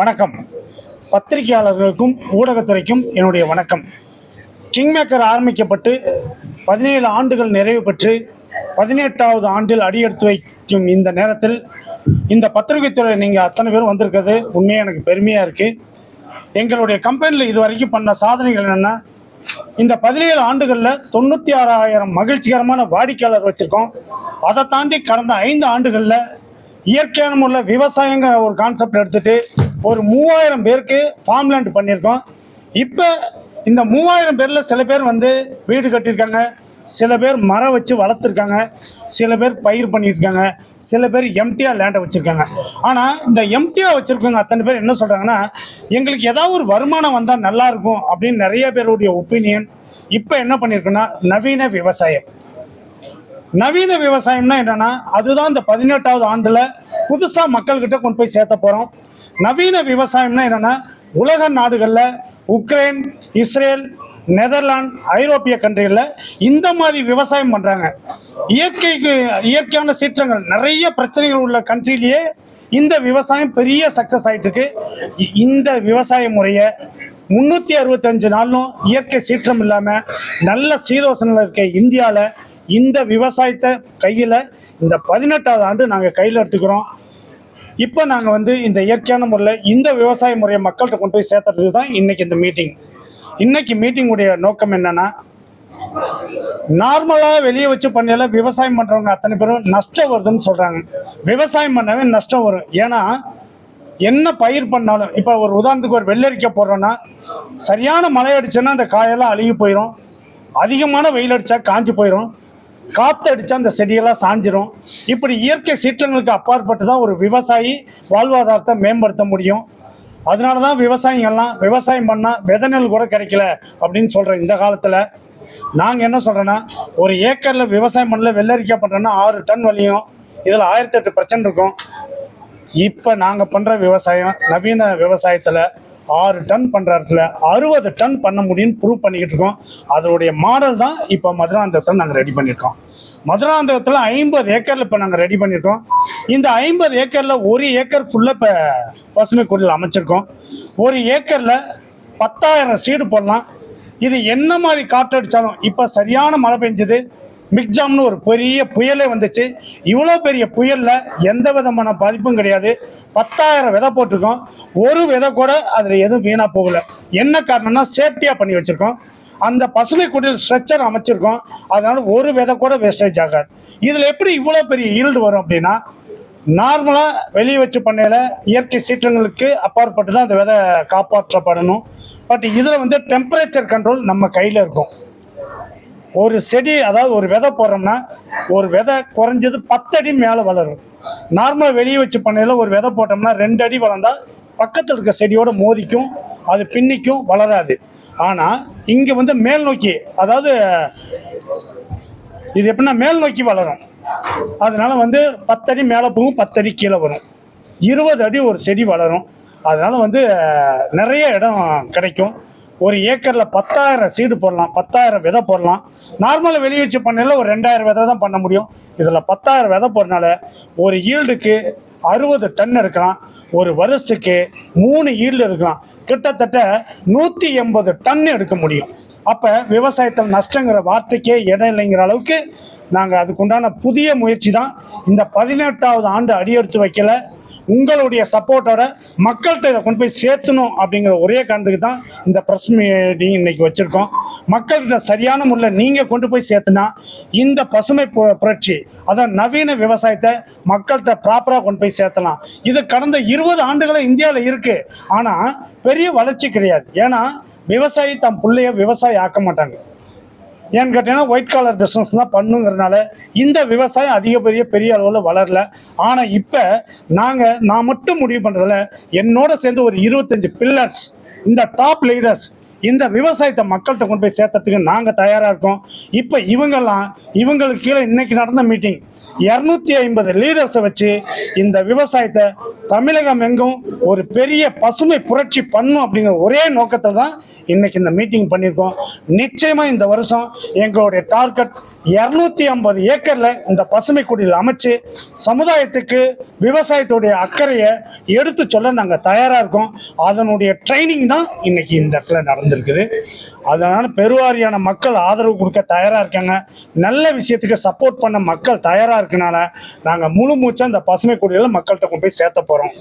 வணக்கம். பத்திரிகையாளர்களுக்கும் ஊடகத்துறைக்கும் என்னுடைய வணக்கம். கிங்மேக்கர் ஆரம்பிக்கப்பட்டு பதினேழு ஆண்டுகள் நிறைவு பெற்று பதினெட்டாவது ஆண்டில் அடியெடுத்து வைக்கும் இந்த நேரத்தில் இந்த பத்திரிகைத்துறை நீங்கள் அத்தனை பேரும் வந்திருக்கிறது. உண்மையாக எனக்கு பெருமையாக இருக்குது எங்களுடைய கம்பெனியில் இது வரைக்கும் பண்ண சாதனைகள் என்னென்னா இந்த பதினேழு ஆண்டுகளில் தொண்ணூற்றி ஆறாயிரம் மகிழ்ச்சிகரமான வாடிக்கையாளர் வச்சுருக்கோம். அதை தாண்டி கடந்த ஐந்து ஆண்டுகளில் இயற்கையான முறையில் விவசாயங்கிற ஒரு கான்செப்ட் எடுத்துகிட்டு ஒரு மூவாயிரம் பேருக்கு ஃபார்ம் லேண்ட் பண்ணியிருக்கோம். இப்போ இந்த மூவாயிரம் பேரில் சில பேர் வந்து வீடு கட்டியிருக்காங்க. சில பேர் மரம் வச்சு வளர்த்துருக்காங்க. சில பேர் பயிர் பண்ணியிருக்காங்க. சில பேர் எம்டிஆர் லேண்டை வச்சுருக்காங்க. ஆனால் இந்த எம்டிஆர் வச்சுருக்கவங்க அத்தனை பேர் என்ன சொல்கிறாங்கன்னா எங்களுக்கு ஏதாவது ஒரு வருமானம் வந்தால் நல்லாயிருக்கும் அப்படின்னு நிறைய பேருடைய ஒப்பீனியன் இப்போ என்ன பண்ணியிருக்குன்னா நவீன விவசாயம். நவீன விவசாயம்னா என்னென்னா அதுதான் இந்த பதினெட்டாவது ஆண்டில் புதுசாக மக்கள்கிட்ட கொண்டு போய் சேர்த்த போகிறோம் நவீன விவசாயம்னா என்னன்னா உலக நாடுகளில் உக்ரைன் இஸ்ரேல் நெதர்லாந்து ஐரோப்பிய கண்ட்ரிகளில் இந்த மாதிரி விவசாயம் பண்ணுறாங்க இயற்கைக்கு இயற்கையான சீற்றங்கள் நிறைய பிரச்சனைகள் உள்ள கண்ட்ரிலேயே இந்த விவசாயம் பெரிய சக்ஸஸ் ஆகிட்டு இந்த விவசாய முறையை முந்நூற்றி அறுபத்தஞ்சு நாளும் இயற்கை சீற்றம் இல்லாமல் நல்ல சீதோசனில் இருக்க இந்தியாவில் இந்த விவசாயத்தை கையில் இந்த பதினெட்டாவது ஆண்டு நாங்கள் கையில் எடுத்துக்கிறோம். இப்போ நாங்கள் வந்து இந்த இயற்கையான முறையில் இந்த விவசாய முறையை மக்கள்கிட்ட கொண்டு போய் சேர்த்துறது தான் இன்னைக்கு இந்த மீட்டிங் இன்னைக்கு மீட்டிங்குடைய நோக்கம் என்னன்னா நார்மலாக வெளியே வச்சு பண்ணையில விவசாயம் பண்ணுறவங்க அத்தனை பேரும் நஷ்டம் வருதுன்னு சொல்கிறாங்க விவசாயம் பண்ணவே நஷ்டம் வரும். ஏன்னா என்ன பயிர் பண்ணாலும் இப்போ ஒரு உதாரணத்துக்கு ஒரு வெள்ளரிக்கை போடுறோன்னா சரியான மழை அடிச்சுன்னா அந்த காயெல்லாம் அழுகி போயிடும் அதிகமான வெயில் அடித்தா காஞ்சி போயிடும் காத்தடிச்சா அந்த செடியெல்லாம் சாஞ்சிரும். இப்படி இயற்கை சீற்றங்களுக்கு அப்பாற்பட்டு தான் ஒரு விவசாயி வாழ்வாதாரத்தை மேம்படுத்த முடியும். அதனால தான் விவசாயிகள்லாம் விவசாயம் பண்ணால் விதநெல் கூட கிடைக்கல அப்படின்னு சொல்கிறோம் இந்த காலத்தில். நாங்கள் என்ன சொல்கிறோன்னா ஒரு ஏக்கரில் விவசாயம் பண்ணல வெள்ளரிக்காய் பண்ணுறோன்னா ஆறு டன் வலியும். இதில் ஆயிரத்தி எட்டு பிரச்சனை இருக்கும். இப்போ நாங்கள் பண்ணுற விவசாயம் நவீன விவசாயத்தில் ஆறு டன் பண்ணுற இடத்துல அறுபது டன் பண்ண முடியும்னு ப்ரூவ் பண்ணிக்கிட்டு இருக்கோம். அதோடைய மாடல் தான் இப்போ மதுராந்தகத்தில் நாங்கள் ரெடி பண்ணியிருக்கோம். மதுராந்தகத்தில் ஐம்பது ஏக்கரில் இப்போ நாங்கள் ரெடி பண்ணியிருக்கோம். இந்த ஐம்பது ஏக்கரில் ஒரு ஏக்கர் ஃபுல்லாக இப்போ பசுமை குடியில் அமைச்சிருக்கோம். ஒரு ஏக்கரில் பத்தாயிரம் சீடு போடலாம். இது என்ன மாதிரி காற்றடிச்சாலும் இப்போ சரியான மழை பெஞ்சது. மிக்ஜாம்னு ஒரு பெரிய புயலே வந்துச்சு. இவ்வளோ பெரிய புயலில் எந்த விதமான பாதிப்பும் கிடையாது. பத்தாயிரம் விதை போட்டிருக்கோம். ஒரு விதை கூட அதில் எதுவும் வீணாக போகல. என்ன காரணம்னா சேஃப்டியாக பண்ணி வச்சுருக்கோம். அந்த பசுமை குடியில் ஸ்ட்ரக்சர் அமைச்சிருக்கோம். அதனால் ஒரு விதை கூட வேஸ்டேஜ் ஆகாது. இதில் எப்படி இவ்வளோ பெரிய ஈல்டு வரும் அப்படின்னா நார்மலாக வெளியே வச்சு பண்ணையில் இயற்கை சீற்றங்களுக்கு அப்பாற்பட்டு தான் அந்த விதை காப்பாற்றப்படணும். பட் இதில் வந்து டெம்பரேச்சர் கண்ட்ரோல் நம்ம கையில் இருக்கும். ஒரு செடி அதாவது ஒரு விதை போடுறோம்னா ஒரு விதை குறைஞ்சது பத்தடி மேலே வளரும். நார்மலாக வெளியே வச்சு பண்ணையில் ஒரு விதை போட்டோம்னா ரெண்டு அடி வளர்ந்தால் பக்கத்தில் இருக்க செடியோட மோதிக்கும் அது பின்னிக்கும் வளராது. ஆனால் இங்கே வந்து மேல் நோக்கி அதாவது இது எப்படின்னா மேல் நோக்கி வளரும். அதனால வந்து பத்தடி மேலே போகும் பத்தடி கீழே வரும். இருபது அடி ஒரு செடி வளரும். அதனால் வந்து நிறைய இடம் கிடைக்கும். ஒரு ஏக்கரில் பத்தாயிரம் சீடு போடலாம் பத்தாயிரம் விதை போடலாம். நார்மலாக வெளியே வச்சு பண்ணையில் ஒரு ரெண்டாயிரம் விதை தான் பண்ண முடியும். இதில் பத்தாயிரம் விதை போடுறனால ஒரு ஈல்டுக்கு அறுபது டன் இருக்கலாம். ஒரு வருஷத்துக்கு மூணு ஈல்டு இருக்கலாம். கிட்டத்தட்ட நூற்றி எண்பது டன் எடுக்க முடியும். அப்போ விவசாயத்தில் நஷ்டங்கிற வார்த்தைக்கே இடம் இல்லைங்கிற அளவுக்கு நாங்கள் அதுக்குண்டான புதிய முயற்சி தான் இந்த பதினெட்டாவது ஆண்டு அடியெடுத்து வைக்கல. உங்களுடைய சப்போர்ட்டோட மக்கள்கிட்ட இதை கொண்டு போய் சேர்த்தணும் அப்படிங்கிற ஒரே காரணத்துக்கு தான் இந்த ப்ரெஸ் மீட்டிங் இன்னைக்கு வச்சுருக்கோம். மக்கள்கிட்ட சரியான முறையில் நீங்கள் கொண்டு போய் சேர்த்துனா இந்த பசுமை பு- புரட்சி அதான் நவீன விவசாயத்தை மக்கள்கிட்ட ப்ராப்பராக கொண்டு போய் சேர்த்தலாம். இது கடந்த இருபது ஆண்டுகளாக இந்தியாவில் இருக்குது ஆனால் பெரிய வளர்ச்சி கிடையாது. ஏன்னா விவசாயி தம் பிள்ளைய விவசாயி ஆக்க மாட்டாங்க. ஏன்னு கேட்டீங்கன்னா ஒயிட் காலர் பிஸ்னஸ் தான் பண்ணுங்கிறனால இந்த விவசாயம் அதிக பெரிய பெரிய அளவில் வளரல. ஆனால் இப்போ நாங்கள் நான் மட்டும் முடிவு பண்ணுறதில்ல என்னோட சேர்ந்து ஒரு இருபத்தஞ்சி பில்லர்ஸ் இந்த டாப் லீடர்ஸ் இந்த விவசாயத்தை மக்கள்கிட்ட கொண்டு போய் சேர்த்ததுக்கு நாங்கள் தயாராக இருக்கோம். இப்போ இவங்கெல்லாம் இவங்களுக்கு கீழே இன்னைக்கு நடந்த மீட்டிங் இரநூத்தி ஐம்பது லீடர்ஸை வச்சு இந்த விவசாயத்தை தமிழகம் எங்கும் ஒரு பெரிய பசுமை புரட்சி பண்ணும் அப்படிங்கிற ஒரே நோக்கத்தில் தான் இன்னைக்கு இந்த மீட்டிங் பண்ணியிருக்கோம். நிச்சயமாக இந்த வருஷம் எங்களுடைய டார்கெட் இரநூத்தி ஐம்பது ஏக்கரில் இந்த பசுமை குடியில் அமைச்சு சமுதாயத்துக்கு விவசாயத்துடைய அக்கறையை எடுத்து சொல்ல நாங்கள் தயாராக இருக்கோம். அதனுடைய ட்ரைனிங் தான் இன்னைக்கு இந்த இடத்துல நடந்திருக்குது. அதனால் பெருவாரியான மக்கள் ஆதரவு கொடுக்க தயாராக இருக்காங்க. நல்ல விஷயத்துக்கு சப்போர்ட் பண்ண மக்கள் தயாராக இருக்கனால நாங்கள் முழு மூச்சாக இந்த பசுமை குடியில் மக்கள்கிட்ட கொண்டு போய் சேர்த்த போகிறோம்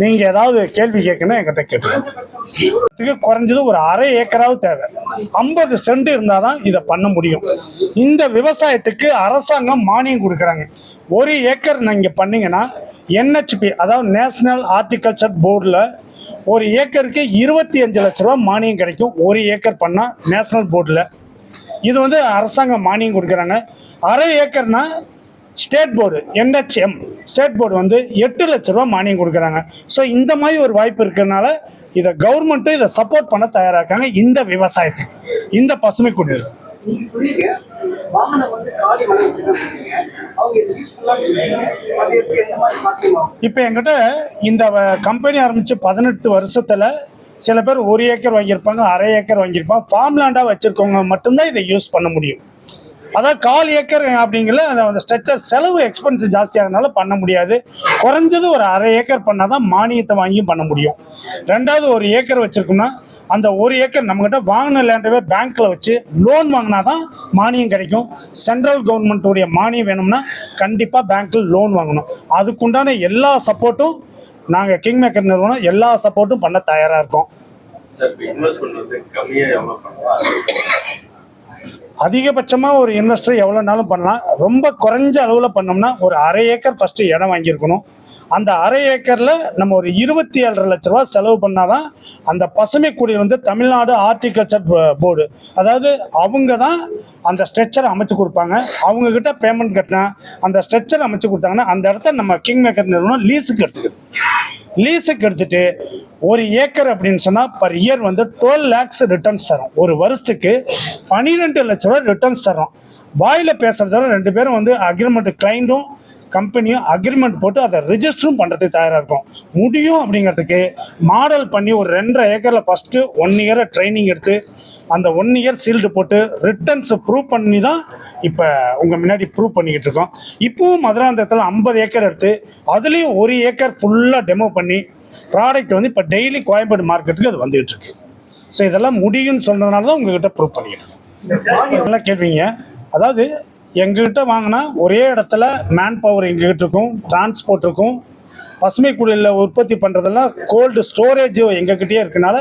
நீங்கள் ஏதாவது கேள்வி கேட்கணும் என்கிட்ட கேட்டுக்கோங்க. குறைஞ்சது ஒரு அரை ஏக்கராவது தேவை. ஐம்பது சென்ட் இருந்தால் தான் இதை பண்ண முடியும். இந்த விவசாயத்துக்கு அரசாங்கம் மானியம் கொடுக்குறாங்க. ஒரு ஏக்கர் நீங்கள் பண்ணீங்கன்னா என்ஹெச்பி அதாவது நேஷனல் ஹார்டிகல்ச்சர் போர்டில் ஒரு ஏக்கருக்கு இருபத்தி அஞ்சு லட்ச ரூபா மானியம் கிடைக்கும். ஒரு ஏக்கர் பண்ணால் நேஷனல் போர்டில். இது வந்து அரசாங்கம் மானியம் கொடுக்குறாங்க. அரை ஏக்கர்னா state board NHM. State board வந்து எட்டு லட்ச ரூபா மானியம் கொடுக்குறாங்க. ஸோ இந்த மாதிரி ஒரு வாய்ப்பு இருக்கிறதுனால இதை கவர்மெண்ட்டும் இதை சப்போர்ட் பண்ண தயாராக இருக்காங்க இந்த விவசாயத்துக்கு இந்த பசுமை குடிநீர் வாகனம் வந்து காலி இப்போ என்கிட்ட இந்த கம்பெனி ஆரம்பித்து பதினெட்டு வருஷத்தில் சில பேர் ஒரு ஏக்கர் வாங்கியிருப்பாங்க அரை ஏக்கர் வாங்கியிருப்பாங்க. ஃபார்ம் லேண்டாக வச்சுருக்கவங்க மட்டும்தான் இதை யூஸ் பண்ண முடியும். அதாவது கால் ஏக்கர் அப்படிங்கிற அந்த அந்த ஸ்ட்ரக்சர் செலவு எக்ஸ்பென்ஸ் ஜாஸ்தியாகிறதுனால பண்ண முடியாது. குறைஞ்சது ஒரு அரை ஏக்கர் பண்ணால் தான் மானியத்தை வாங்கியும் பண்ண முடியும். ரெண்டாவது ஒரு ஏக்கர் வச்சுருக்கோம்னா அந்த ஒரு ஏக்கர் நம்மக்கிட்ட வாங்கின லேண்டவே பேங்க்கில் வச்சு லோன் வாங்கினா தான் மானியம் கிடைக்கும். சென்ட்ரல் கவர்மெண்ட்டுடைய மானியம் வேணும்னா கண்டிப்பாக பேங்க்கில் லோன் வாங்கணும். அதுக்குண்டான எல்லா சப்போர்ட்டும் நாங்கள் கிங் மேக்கர் நிறுவனம் எல்லா சப்போர்ட்டும் பண்ண தயாராக இருக்கோம். அதிகபட்சமாக ஒரு இன்வெஸ்டர் எவ்வளோனாலும் பண்ணலாம். ரொம்ப குறைஞ்ச அளவில் பண்ணோம்னா ஒரு அரை ஏக்கர் ஃபஸ்ட்டு இடம் வாங்கியிருக்கணும். அந்த அரை ஏக்கரில் நம்ம ஒரு இருபத்தி ஏழரை லட்ச ரூபா செலவு பண்ணாதான் அந்த பசுமை குடியில் வந்து தமிழ்நாடு ஹார்டிகல்ச்சர் போர்டு. அதாவது அவங்க தான் அந்த ஸ்ட்ரெச்சரை அமைச்சு கொடுப்பாங்க. அவங்க கிட்ட பேமெண்ட் கட்டினா அந்த ஸ்ட்ரெச்சர் அமைச்சு கொடுத்தாங்கன்னா அந்த இடத்த நம்ம கிங் மேக்கர் நிறுவனம் லீஸுக்கு எடுத்துக்குது. லீஸுக்கு எடுத்துட்டு ஒரு ஏக்கர் அப்படின்னு சொன்னால் பர் இயர் வந்து டுவெல் லேக்ஸ் ரிட்டர்ன்ஸ் தரும். ஒரு வருஷத்துக்கு பன்னிரெண்டு லட்ச ரூபா ரிட்டர்ன்ஸ் தரும். வாயில் பேசுகிறதால ரெண்டு பேரும் வந்து அக்ரிமெண்ட் கிளைண்டும் கம்பெனியும் அக்ரிமெண்ட் போட்டு அதை ரிஜிஸ்டரும் பண்ணுறதுக்கு தயாராக இருக்கும். முடியும் அப்படிங்கிறதுக்கு மாடல் பண்ணி ஒரு ரெண்டரை ஏக்கரில் ஃபஸ்ட்டு ஒன் இயரை ட்ரைனிங் எடுத்து அந்த ஒன் இயர் சீல்டு போட்டு ரிட்டர்ன்ஸ் ப்ரூவ் பண்ணி தான் இப்போ உங்கள் முன்னாடி ப்ரூவ் பண்ணிக்கிட்டு இருக்கோம். இப்போவும் மதுராந்தகத்தில் ஐம்பது ஏக்கர் எடுத்து அதுலேயும் ஒரு ஏக்கர் ஃபுல்லாக டெமோ பண்ணி ப்ராடக்ட் வந்து இப்போ டெய்லி கோயம்பேடு மார்க்கெட்டுக்கு அது வந்துகிட்டு இருக்கு. ஸோ இதெல்லாம் முடியும்னு சொன்னதுனால தான் உங்ககிட்ட ப்ரூவ் பண்ணிக்கிட்டு இருக்கோம். நல்லா கேட்பீங்க அதாவது எங்ககிட்ட வாங்கினா ஒரே இடத்துல மேன் பவர் எங்ககிட்ட இருக்கும் டிரான்ஸ்போர்ட் இருக்கும். பசுமை குடியில் உற்பத்தி பண்ணுறதெல்லாம் கோல்டு ஸ்டோரேஜ் எங்ககிட்டயே இருக்கனால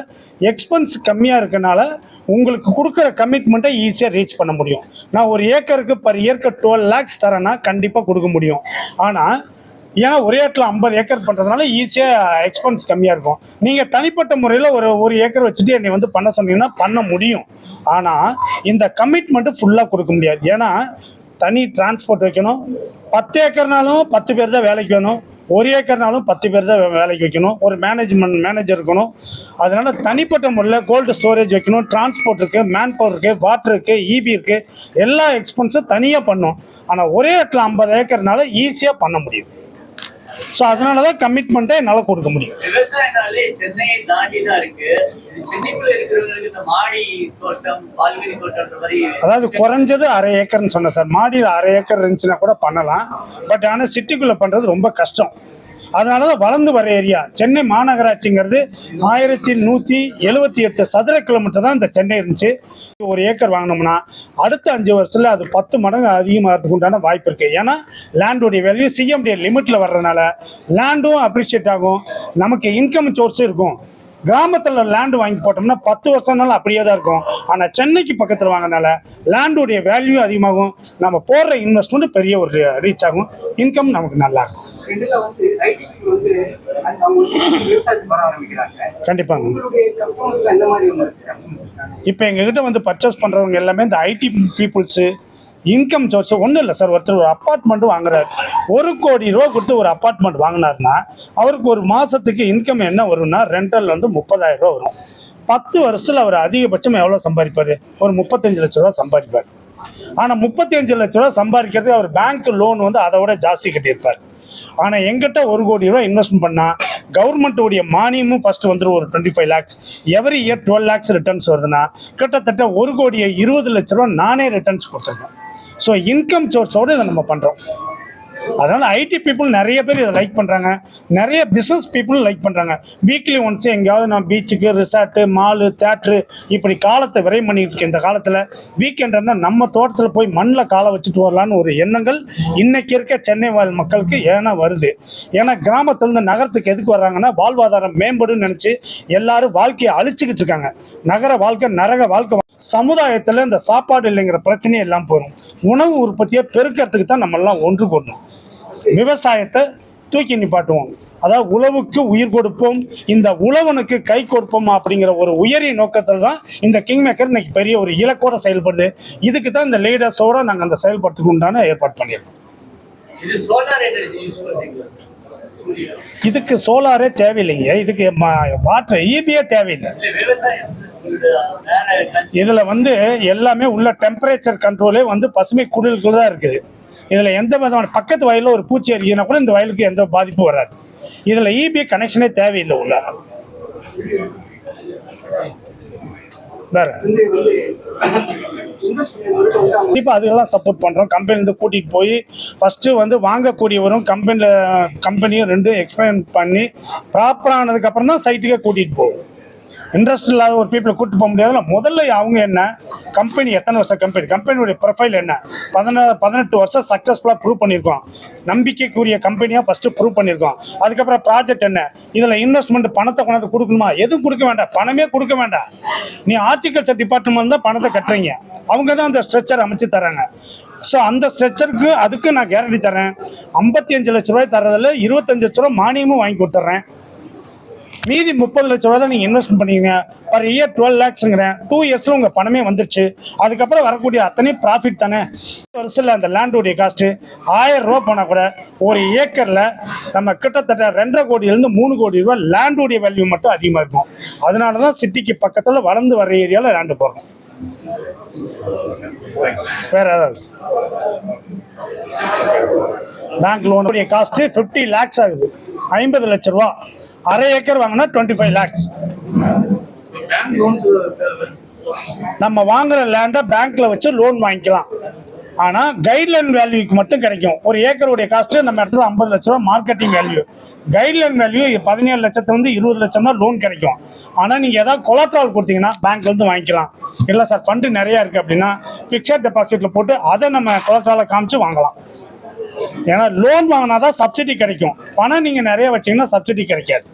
எக்ஸ்பென்ஸ் கம்மியாக இருக்கனால உங்களுக்கு கொடுக்குற கமிட்மெண்ட்டை ஈஸியாக ரீச் பண்ண முடியும். நான் ஒரு ஏக்கருக்கு பர் இயர்க்கு டுவெல் லேக்ஸ் தரேன்னா கண்டிப்பாக கொடுக்க முடியும். ஆனால் ஏன்னா ஒரே இடத்துல ஐம்பது ஏக்கர் பண்ணுறதுனால ஈஸியாக எக்ஸ்பென்ஸ் கம்மியாக இருக்கும். நீங்கள் தனிப்பட்ட முறையில் ஒரு ஒரு ஏக்கர் வச்சுட்டு என்னை வந்து பண்ண சொன்னீங்கன்னா பண்ண முடியும். ஆனால் இந்த கமிட்மெண்ட்டு ஃபுல்லாக கொடுக்க முடியாது. ஏன்னா தனி டிரான்ஸ்போர்ட் வைக்கணும். பத்து ஏக்கர்னாலும் பத்து பேர் தான் வேலைக்கு வேணும். ஒரு ஏக்கர்னாலும் பத்து பேர் தான் வே- வேலைக்கு வைக்கணும். ஒரு மேனேஜ்மெண்ட் மேனேஜர் இருக்கணும். அதனால தனிப்பட்ட முறையில் கோல்டு ஸ்டோரேஜ் வைக்கணும். டிரான்ஸ்போர்ட் இருக்குது மேன் பவர் இருக்குது வாட்டர் இருக்குது இபி இருக்குது எல்லா எக்ஸ்பென்ஸும் தனியாக பண்ணும். ஆனால் ஒரே இடத்துல ஐம்பது ஏக்கர்னால ஈஸியாக பண்ண முடியும். ஸோ அதனால தான் கமிட்மெண்ட்டை என்னால் கொடுக்க முடியும். விவசாயம்னாலே சென்னையை தாண்டி தான் இருக்கு அதாவது குறைஞ்சது அரை ஏக்கர்னு சொன்னேன் சார். மாடியில் அரை ஏக்கர் இருந்துச்சுன்னா கூட பண்ணலாம். பட் ஆனால் சிட்டிக்குள்ளே பண்ணுறது ரொம்ப கஷ்டம். அதனால தான் வளர்ந்து வர ஏரியா. சென்னை மாநகராட்சிங்கிறது ஆயிரத்தி நூற்றி எழுபத்தி எட்டு சதுர கிலோமீட்டர் தான் இந்த சென்னை இருந்துச்சு. ஒரு ஏக்கர் வாங்கினோம்னா அடுத்த அஞ்சு வருஷத்தில் அது பத்து மடங்கு அதிகமாகிறதுக்கு உண்டான வாய்ப்பு இருக்குது ஏன்னா லேண்டுடைய வேல்யூ சிஎம்டி லிமிட்டில் வர்றதுனால லேண்டும் அப்ரிஷியேட் ஆகும். நமக்கு இன்கம் சோர்ஸும் இருக்கும். கிராமத்தில் லேண்டு வாங்கி போட்டோம்னா பத்து வருஷம்னாலும் அப்படியே தான் இருக்கும். ஆனால் சென்னைக்கு பக்கத்தில் வாங்கினால லேண்டுடைய வேல்யூ அதிகமாகும். நம்ம போடுற இன்வெஸ்ட்மெண்ட் பெரிய ஒரு ரீச் ஆகும். இன்கம் நமக்கு நல்லா இருக்கும். கண்டிப்பாங்க. இப்போ எங்ககிட்ட வந்து பர்ச்சேஸ் பண்ணுறவங்க எல்லாமே இந்த ஐடி பீப்புள்ஸு இன்கம் சோர்ஸ் ஒன்றும் இல்லை சார் ஒருத்தர் ஒரு அப்பார்ட்மெண்ட் வாங்குறாரு. ஒரு கோடி ரூபா கொடுத்து ஒரு அப்பார்ட்மெண்ட் வாங்கினாருன்னா அவருக்கு ஒரு மாதத்துக்கு இன்கம் என்ன வரும்னா ரெண்டல் வந்து முப்பதாயிரம் ரூபா வரும். பத்து வருஷத்தில் அவர் அதிகபட்சம் எவ்வளோ சம்பாதிப்பார்? ஒரு முப்பத்தஞ்சு லட்ச ரூபா சம்பாதிப்பார். ஆனால் முப்பத்தி அஞ்சு லட்ச ரூபா சம்பாதிக்கிறது அவர் பேங்க் லோன் வந்து அதை விட ஜாஸ்தி கட்டியிருப்பார். ஆனால் எங்கிட்ட ஒரு கோடி ரூபா இன்வெஸ்ட் பண்ணால் கவர்மெண்ட்டுடைய மானியமும் ஃபஸ்ட்டு வந்துடும் ஒரு twenty five lakhs every year twelve lakhs returns வருதுன்னா கிட்டத்தட்ட ஒரு கோடியை இருபது லட்ச ரூபா நானே ரிட்டர்ன்ஸ் கொடுத்துருக்கேன் ஸோ இன்கம் சோர்ஸோடு இதை நம்ம பண்ணுறோம் அதனால் ஐடி பீப்புள் நிறைய பேர் இதை லைக் பண்ணுறாங்க நிறைய பிஸ்னஸ் பீப்புளும் லைக் பண்ணுறாங்க வீக்லி ஒன்ஸ் எங்கேயாவது நான் பீச்சுக்கு ரிசார்ட்டு மாலு தேட்ரு இப்படி காலத்தை விரைவு பண்ணிட்டு இருக்கேன். இந்த காலத்தில் வீக்கெண்ட்னா நம்ம தோட்டத்தில் போய் மண்ணில் காலை வச்சுட்டு வரலான்னு ஒரு எண்ணங்கள் இன்னைக்கு இருக்க சென்னை வாழ் மக்களுக்கு ஏன்னா வருது. ஏன்னா கிராமத்துலேருந்து நகரத்துக்கு எதுக்கு வர்றாங்கன்னா வாழ்வாதாரம் மேம்படுன்னு நினச்சி எல்லாரும் வாழ்க்கையை அழிச்சிக்கிட்டு இருக்காங்க. நகர வாழ்க்கை நரக வாழ்க்கை. சமுதாயத்தில் இந்த சாப்பாடு இல்லைங்கிற பிரச்சனையே எல்லாம் போகும் உணவு உற்பத்தியை பெருக்கிறதுக்கு தான் நம்ம எல்லாம் ஒன்று கூடணும் விவசாயத்தை தூக்கி நிப்பாட்டுவோம். அதாவது உழவுக்கு உயிர் கொடுப்போம். இந்த உழவனுக்கு கை கொடுப்போம் அப்படிங்கிற ஒரு உயரிய நோக்கத்தில் தான் இந்த கிங் மேக்கர் இன்னைக்கு பெரிய ஒரு இலக்கோட செயல்படுது. இதுக்கு தான் இந்த லீடர்ஸோட நாங்கள் அந்த செயல்படுறதுக்கு உண்டான ஏற்பாடு பண்ணியிருக்கோம். இதுக்கு சோலாரே தேவையில்லைங்க. இதுக்கு வாட்டர் ஈபியே தேவையில்லை. இதில் வந்து எல்லாமே உள்ள டெம்பரேச்சர் கண்ட்ரோலே வந்து பசுமை குடில்கள் தான் இருக்குது. இதில் எந்த விதமான பக்கத்து வயலில் ஒரு பூச்சி அரிக்குதுன்னா கூட இந்த வயலுக்கு எந்த பாதிப்பும் வராது. இதில் இபி கனெக்ஷனே தேவையில்லை உள்ள. வேற. கண்டிப்பாக அதுக்கெல்லாம் சப்போர்ட் பண்ணுறோம் கம்பெனிலேருந்து கூட்டிகிட்டு போய் ஃபஸ்ட்டு வந்து வாங்கக்கூடியவரும் கம்பெனியில் கம்பெனியும் ரெண்டும் எக்ஸ்பிளைன் பண்ணி ப்ராப்பர் ஆனதுக்கப்புறம் தான் சைட்டுக்கே கூட்டிகிட்டு போகும் இன்ட்ரெஸ்ட் இல்லாத ஒரு பீப்புளை கூப்பிட்டு போக முடியாதுல முதல்ல அவங்க என்ன? கம்பெனி எத்தனை வருஷம் கம்பெனி கம்பெனியுடைய ப்ரொஃபைல் என்ன? பதினா பதினெட்டு வருஷம் சக்ஸஸ்ஃபுல்லாக ப்ரூவ் பண்ணியிருக்கோம். நம்பிக்கைக்குரிய கம்பெனியாக ஃபஸ்ட்டு ப்ரூவ் பண்ணியிருக்கோம். அதுக்கப்புறம் ப்ராஜெக்ட் என்ன? இதில் இன்வெஸ்ட்மெண்ட் பணத்தை கொண்டாந்து கொடுக்கணுமா? எதுவும் கொடுக்க வேண்டாம். பணமே கொடுக்க வேண்டாம். நீ ஆர்டிகல்ச்சர் டிபார்ட்மெண்ட் தான் பணத்தை கட்டுறீங்க. அவங்க தான் அந்த ஸ்ட்ரெச்சர் அமைச்சு தராங்க ஸோ அந்த ஸ்ட்ரெச்சருக்கு அதுக்கு நான் கேரண்டி தரேன் ஐம்பத்தி அஞ்சு லட்ச ரூபாய் தரதில் இருபத்தஞ்சு லட்ச ரூபா மானியமும் வாங்கி கொடுத்துட்றேன். மீதி முப்பது லட்ச ரூபா தான் நீங்கள் இன்வெஸ்ட் பண்ணீங்க பர் இயர் டுவெல் லேக்ஸுங்கிறேன் டூ இயர்ஸில் உங்கள் பணமே வந்துருச்சு. அதுக்கப்புறம் வரக்கூடிய அத்தனை ப்ராஃபிட் தானே? வருஷத்தில் அந்த லேண்டுடைய காஸ்ட்டு ஆயிரம் ரூபா போனால் கூட ஒரு ஏக்கரில் நம்ம கிட்டத்தட்ட ரெண்டரை கோடியிலேருந்து மூணு கோடி ரூபா லேண்டுடைய வேல்யூ மட்டும் அதிகமாக இருக்கும். அதனால தான் சிட்டிக்கு பக்கத்தில் வளர்ந்து வர ஏரியாவில் லேண்டு போடுறோம். வேற ஏதாவது? பேங்க் லோனுடைய காஸ்ட்டு ஃபிஃப்டி லேக்ஸ் ஆகுது. ஐம்பது லட்ச ரூபா. அரை ஏக்கர் வாங்கினா டுவெண்ட்டி ஃபைவ் லேக்ஸ் நம்ம வாங்குற லேண்டை பேங்க்கில் வச்சு லோன் வாங்கிக்கலாம். ஆனால் கைட்லைன் வேல்யூக்கு மட்டும் கிடைக்கும். ஒரு ஏக்கருடைய காஸ்ட்டு நம்ம இடத்துல ஐம்பது லட்ச ரூபா மார்க்கெட்டிங் வேல்யூ கைட்லைன் வேல்யூ பதினேழு லட்சத்துலேருந்து இருபது லட்சம் தான் லோன் கிடைக்கும். ஆனால் நீங்கள் ஏதாவது கொலாட்ரால் கொடுத்தீங்கன்னா பேங்க்லேருந்து வாங்கிக்கலாம். இல்லை சார் ஃபண்டு நிறையா இருக்குது அப்படின்னா ஃபிக்ஸட் டெபாசிட்டில் போட்டு அதை நம்ம கொலாட்ராலை காமிச்சு வாங்கலாம். ஏன்னா லோன் வாங்கினா தான் சப்சிடி கிடைக்கும். பணம் நீங்கள் நிறைய வச்சீங்கன்னா சப்சிடி கிடைக்காது.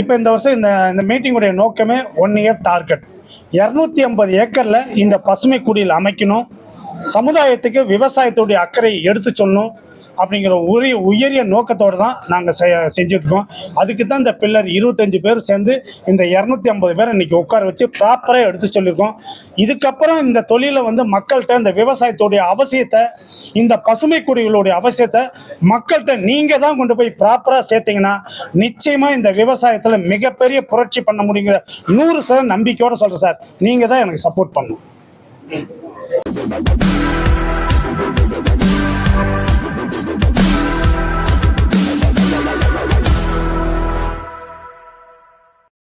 இப்போ இந்த வருஷம் இந்த இந்த மீட்டிங்குடைய நோக்கமே ஒன் இயர் டார்கெட் இரநூத்தி ஐம்பது ஏக்கரில் இந்த பசுமை குடியில் அமைக்கணும். சமுதாயத்துக்கு விவசாயத்துடைய அக்கறையை எடுத்து சொல்லணும். அப்படிங்கிற உரிய உயரிய நோக்கத்தோடு தான் நாங்கள் செ செஞ்சுட்ருக்கோம். அதுக்கு தான் இந்த பில்லர் இருபத்தஞ்சு பேர் சேர்ந்து இந்த இரநூத்தி ஐம்பது பேர் இன்றைக்கி உட்கார வச்சு ப்ராப்பராக எடுத்து சொல்லியிருக்கோம். இதுக்கப்புறம் இந்த தொழிலை வந்து மக்கள்கிட்ட இந்த விவசாயத்துடைய அவசியத்தை இந்த பசுமை குடிகளுடைய அவசியத்தை மக்கள்கிட்ட நீங்கள் தான் கொண்டு போய் ப்ராப்பராக சேர்த்தீங்கன்னா நிச்சயமாக இந்த விவசாயத்தில் மிகப்பெரிய புரட்சி பண்ண முடியுங்கிற நூறு சதவீதம் நம்பிக்கையோடு சொல்கிறேன் சார். நீங்கள் தான் எனக்கு சப்போர்ட் பண்ணணும்.